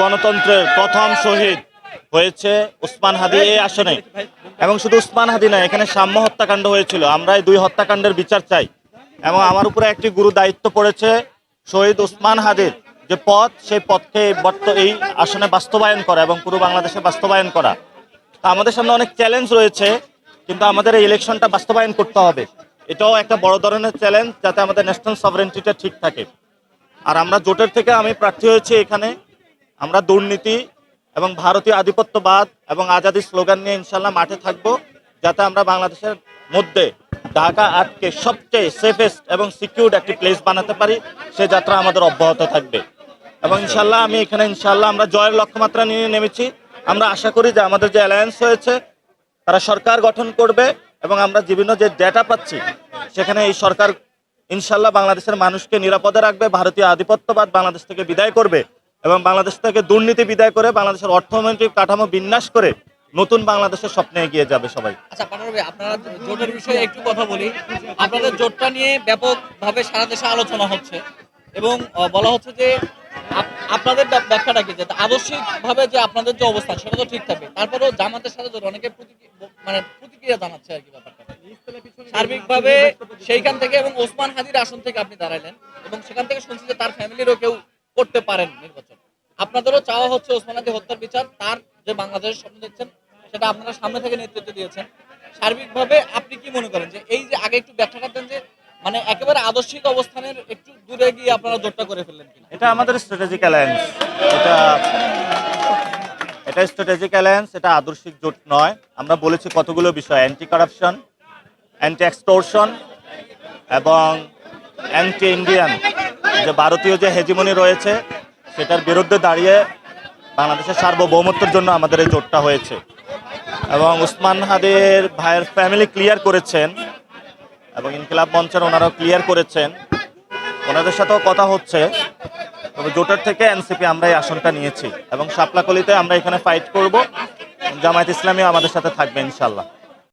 গণতন্ত্রের প্রথম শহীদ হয়েছে উসমান হাদি এই আসনে। এবং শুধু উসমান হাদি নয়, এখানে সাম্য হত্যাকাণ্ড হয়েছিল। আমরা এই দুই হত্যাকাণ্ডের বিচার চাই। এবং আমার উপরে একটি গুরু দায়িত্ব পড়েছে শহীদ উসমান হাদির যে পথ, সেই পথকে এই আসনে বাস্তবায়ন করা এবং পুরো বাংলাদেশে বাস্তবায়ন করা। তা আমাদের সামনে অনেক চ্যালেঞ্জ রয়েছে, কিন্তু আমাদের এই ইলেকশনটা বাস্তবায়ন করতে হবে। এটাও একটা বড় ধরনের চ্যালেঞ্জ যাতে আমাদের ন্যাশনাল সভারেন্টিটা ঠিক থাকে। আর আমরা জোটের থেকে আমি প্রার্থী হয়েছি এখানে। আমরা দুর্নীতি এবং ভারতীয় আধিপত্যবাদ এবং আজাদি স্লোগান নিয়ে ইনশাল্লাহ মাঠে থাকব, যাতে আমরা বাংলাদেশের মধ্যে ঢাকা আটকে সবচেয়ে সেফেস্ট এবং সিকিউর একটি প্লেস বানাতে পারি, সে যাত্রা আমাদের অব্যাহত থাকবে। এবং ইনশাল্লাহ আমি এখানে ইনশাল্লাহ আমরা জয়ের লক্ষ্যমাত্রা নিয়ে নেমেছি। আমরা আশা করি যে আমাদের যে অ্যালায়েন্স হয়েছে, তারা সরকার গঠন করবে এবং আমরা বিভিন্ন যে ডেটা পাচ্ছি, সেখানে এই সরকার ইনশাল্লাহ বাংলাদেশের মানুষকে নিরাপদে রাখবে, ভারতীয় আধিপত্যবাদ বাংলাদেশ থেকে বিদায় করবে। এবং বাংলাদেশ থেকে দুর্নীতি বিদায় করে বাংলাদেশের অর্থনৈতিক কাঠামো বিন্যাস করে নতুন বাংলাদেশের স্বপ্নে এগিয়ে যাবে সবাই। আচ্ছা আপনারা জোটের বিষয়ে একটু কথা বলি। আপনাদের জোটটা নিয়ে ব্যাপকভাবে সারা দেশে আলোচনা হচ্ছে এবং বলা হচ্ছে যে আপনাদের ব্যাখ্যাটা কি? যে আদর্শিকভাবে যে আপনাদের যে সেটা তো ঠিক থাকবে। তারপরেও জামাতের সাথে জোট, অনেকে মানে প্রতিক্রিয়া জানাচ্ছে আর কি ব্যাপারটা। সার্বিকভাবে সেইখান থেকে এবং ওসমান হাদির আসন থেকে আপনি দাঁড়াইলেন এবং সেখান থেকে শুনছি যে তার ফ্যামিলিরও কেউ করতে পারেন নির্বাচন। আপনাদেরও চাওয়া হচ্ছে ওসমানাদি হত্যার বিচার, তার যে বাংলাদেশের স্বপ্ন দেখছেন, সেটা আপনারা সামনে থেকে নেতৃত্ব দিয়েছেন। সার্বিকভাবে আপনি কি মনে করেন যে এই যে আগে একটু ব্যাখ্যা করতেন যে মানে একেবারে আদর্শিক অবস্থানের একটু দূরে গিয়ে আপনারা জোটটা করে ফেললেন কিনা? এটা আমাদের স্ট্র্যাটেজিক অ্যালায়েন্স এটা এটা স্ট্র্যাটেজিক অ্যালায়েন্স এটা আদর্শিক জোট নয়। আমরা বলেছি কতগুলো বিষয় অ্যান্টি কারাপশন অ্যান্টি এক্সটোরশন এবং অ্যান্টি ইন্ডিয়ান যে ভারতীয় যে হেজিমনি রয়েছে সেটার বিরুদ্ধে দাঁড়িয়ে বাংলাদেশের সার্বভৌমত্বের জন্য আমাদের এই জোটটা হয়েছে। এবং উসমান হাদের ভাইয়ের ফ্যামিলি ক্লিয়ার করেছেন এবং ইনকিলাব মঞ্চের ওনারাও ক্লিয়ার করেছেন। ওনাদের সাথেও কথা হচ্ছে, তবে জোটের থেকে এনসিপি আমরা এই আসনটা নিয়েছি এবং শাপলাকলিতে আমরা এখানে ফাইট করব। জামায়াত ইসলামী আমাদের সাথে থাকবে ইনশাল্লাহ